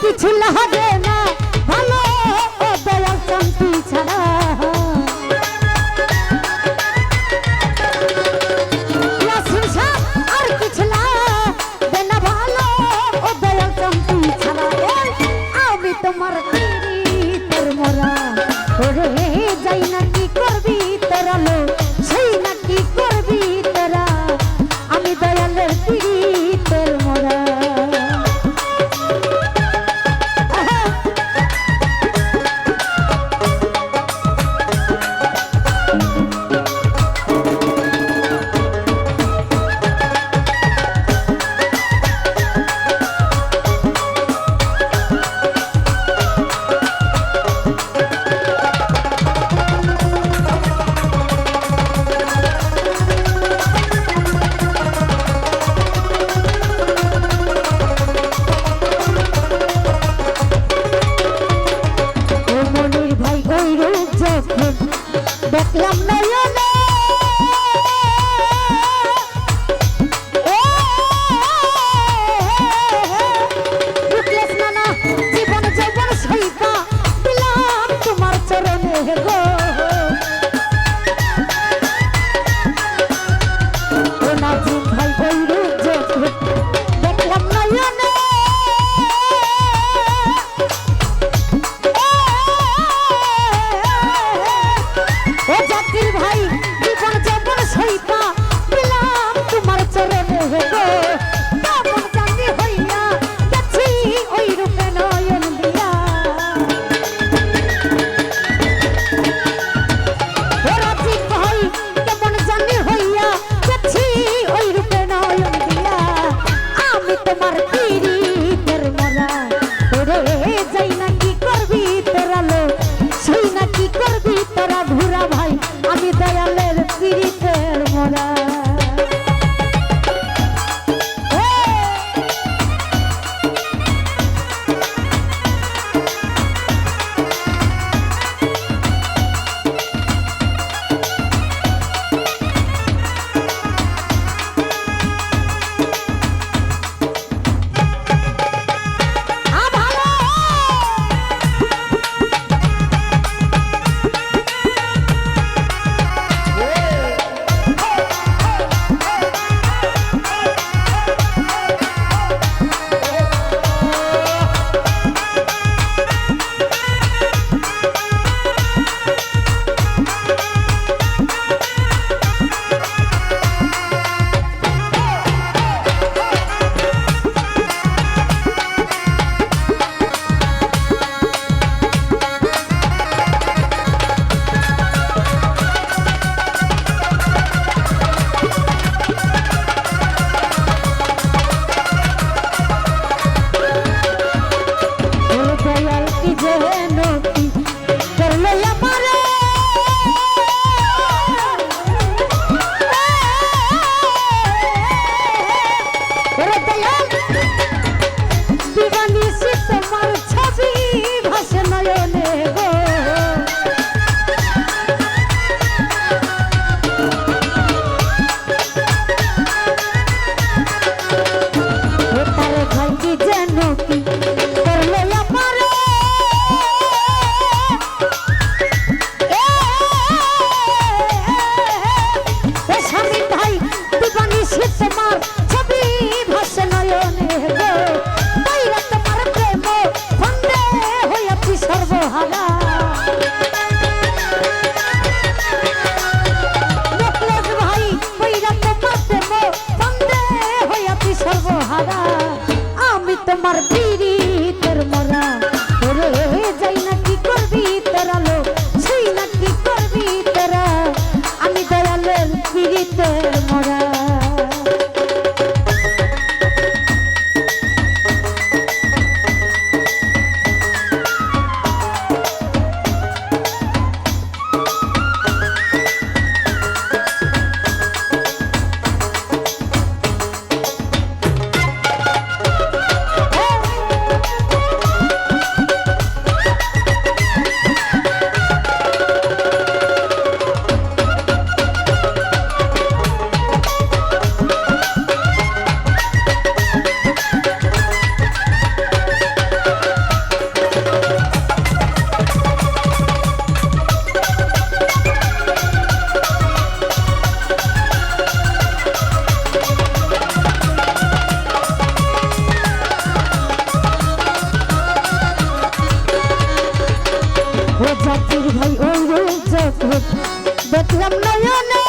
কিছু লাগে না, ভালো দয়াল শান্তি ছাড়া। তোমার পিড়ি তোর মরা। ওরে, যাই না কি করবি তোর লোক ও জাতির ভাই ও জাত দেখলাম নয়নে